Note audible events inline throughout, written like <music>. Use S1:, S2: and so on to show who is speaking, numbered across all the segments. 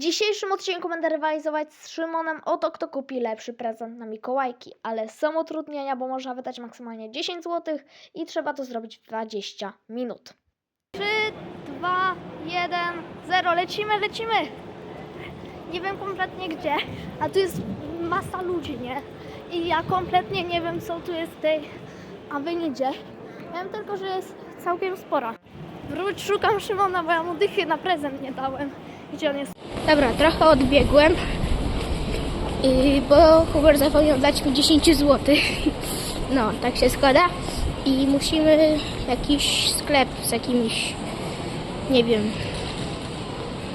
S1: dzisiejszym odcinku będę rywalizować z Szymonem o to, kto kupi lepszy prezent na Mikołajki, ale są utrudnienia, bo można wydać maksymalnie 10 zł i trzeba to zrobić w 20 minut. 3, 2, 1, 0, lecimy, lecimy! Nie wiem kompletnie gdzie, a tu jest masa ludzi, nie? I ja kompletnie nie wiem, co tu jest w tej awenidzie. Wiem tylko, że jest całkiem spora. Wróć, szukam Szymona, bo ja mu dychy na prezent nie dałem. Gdzie on jest?
S2: Dobra, trochę odbiegłem, i, bo Hubert zapomniał dać mi 10 zł. <laughs> No, tak się składa. I musimy jakiś sklep z jakimiś, nie wiem,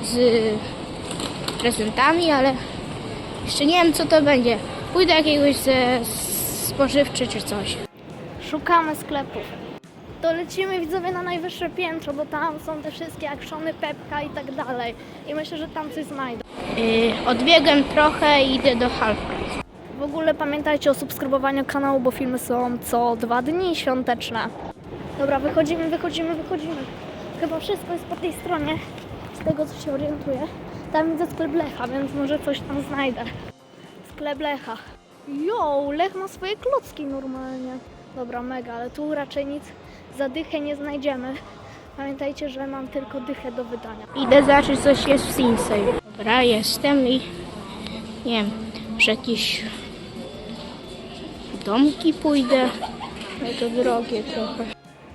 S2: z prezentami, ale jeszcze nie wiem co to będzie. Pójdę jakiegoś ze spożywczy czy coś.
S1: Szukamy sklepów. To lecimy widzowie na najwyższe piętro, bo tam są te wszystkie akrzony Pepka i tak dalej. I myślę, że tam coś znajdę.
S2: Yy, odbiegłem trochę i idę do Half Price.
S1: W ogóle pamiętajcie o subskrybowaniu kanału, bo filmy są co dwa dni świąteczne. Dobra, wychodzimy, wychodzimy, wychodzimy. Chyba wszystko jest po tej stronie, z tego co się orientuję. Tam widzę sklep Lecha, więc może coś tam znajdę. Sklep Lecha. Jo, Lech ma swoje klocki normalnie. Dobra, mega, ale tu raczej nic za dychę nie znajdziemy. Pamiętajcie, że mam tylko dychę do wydania.
S2: Idę zobaczyć, coś jest w Sinsei. Dobra, jestem i nie wiem, że jakieś domki pójdę. Ale to drogie trochę.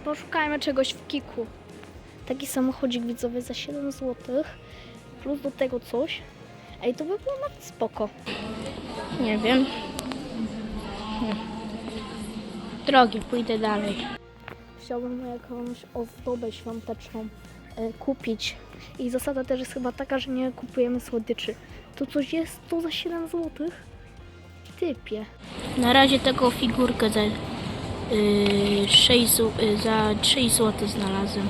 S1: Poszukajmy czegoś w Kiku. Taki samochodzik widzowy za 7 zł. Plus do tego coś. Ej, to by było nawet spoko.
S2: Nie wiem. Nie. Drogie, pójdę dalej.
S1: Chciałbym jakąś ozdobę świąteczną e, kupić. I zasada też jest chyba taka, że nie kupujemy słodyczy. Tu coś jest tu za 7 zł? Typie.
S2: Na razie taką figurkę za, yy, 6, zł- yy, za 6 zł znalazłem.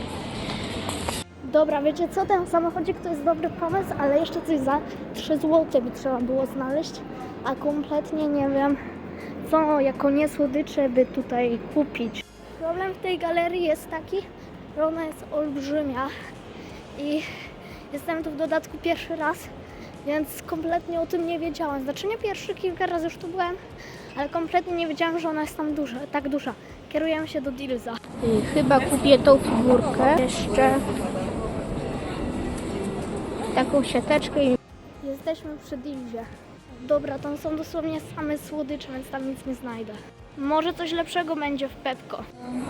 S1: Dobra, wiecie co? Ten samochodzik to jest dobry pomysł, ale jeszcze coś za 3 zł by trzeba było znaleźć. A kompletnie nie wiem, co jako nie słodycze by tutaj kupić. Problem w tej galerii jest taki, że ona jest olbrzymia i jestem tu w dodatku pierwszy raz, więc kompletnie o tym nie wiedziałam. Znaczy nie pierwszy, kilka razy już tu byłem, ale kompletnie nie wiedziałam, że ona jest tam duża, tak duża. Kierujemy się do Dilza.
S2: Chyba kupię tą figurkę. Jeszcze taką siateczkę i
S1: Jesteśmy przy Dilzie. Dobra, tam są dosłownie same słodycze, więc tam nic nie znajdę. Może coś lepszego będzie w Pepko.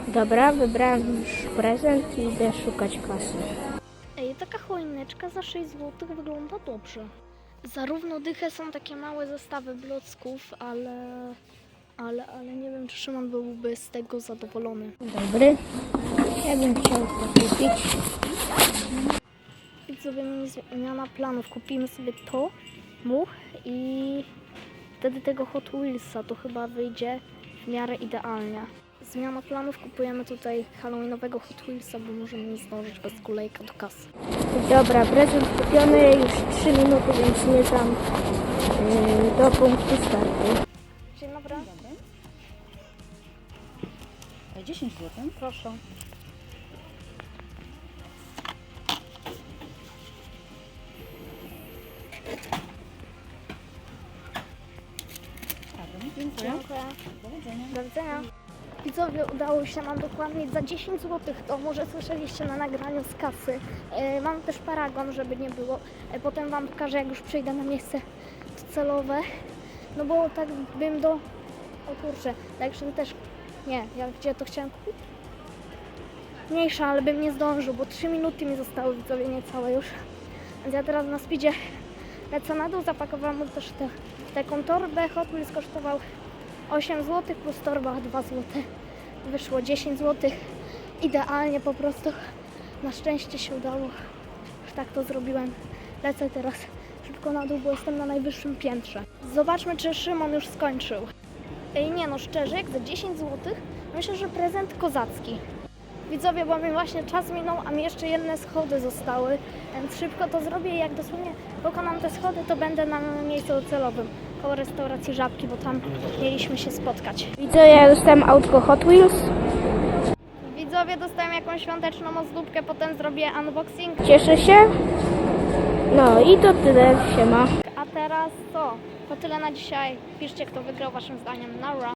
S2: Dobra, wybrałem już prezent i idę szukać kasy.
S1: Ej, taka choineczka za 6 zł wygląda dobrze. Zarówno dychę są takie małe zestawy blocków, ale... Ale, ale nie wiem, czy Szymon byłby z tego zadowolony.
S2: Dobry. Ja bym chciał to kupić.
S1: Widzowie, zmiana planów. Kupimy sobie to, much i wtedy tego Hot Wheelsa. To chyba wyjdzie w miarę idealnie. Zmiana planów. Kupujemy tutaj halloweenowego Hot Wheelsa, bo możemy nie zdążyć bez kolejka do kasy.
S2: Dobra, prezent kupiony już 3 minuty, więc zmierzam yy, do punktu startu.
S1: Dzień dobry.
S3: 10 zł.
S1: Proszę.
S3: Dziękuję. Do widzenia.
S1: Widzowie, udało się nam dokładnie za 10 zł, to może słyszeliście na nagraniu z kasy. E, mam też paragon, żeby nie było. E, potem Wam pokażę, jak już przyjdę na miejsce celowe. No bo tak bym do... O kurczę, żebym też... Nie, ja gdzie to chciałem kupić? Mniejsza, ale bym nie zdążył, bo 3 minuty mi zostały, widzowie, niecałe już. Więc ja teraz na speedzie lecę na dół, zapakowałam mu też tę taką torbę. Hot Wheels kosztował 8 zł plus torba 2 zł. Wyszło 10 zł. Idealnie po prostu. Na szczęście się udało. Już tak to zrobiłem. Lecę teraz szybko na dół, bo jestem na najwyższym piętrze. Zobaczmy, czy Szymon już skończył. Ej, nie no, szczerze, jak za 10 zł, myślę, że prezent kozacki. Widzowie, bo mi właśnie czas minął, a mi jeszcze jedne schody zostały, więc szybko to zrobię i jak dosłownie pokonam te schody, to będę na miejscu docelowym koło restauracji Żabki, bo tam mieliśmy się spotkać.
S2: Widzę, ja dostałem autko Hot Wheels.
S1: Widzowie, dostałem jakąś świąteczną ozdóbkę, potem zrobię unboxing.
S2: Cieszę się. No i to tyle, siema.
S1: A teraz co? To tyle na dzisiaj. Piszcie, kto wygrał waszym zdaniem. Nara.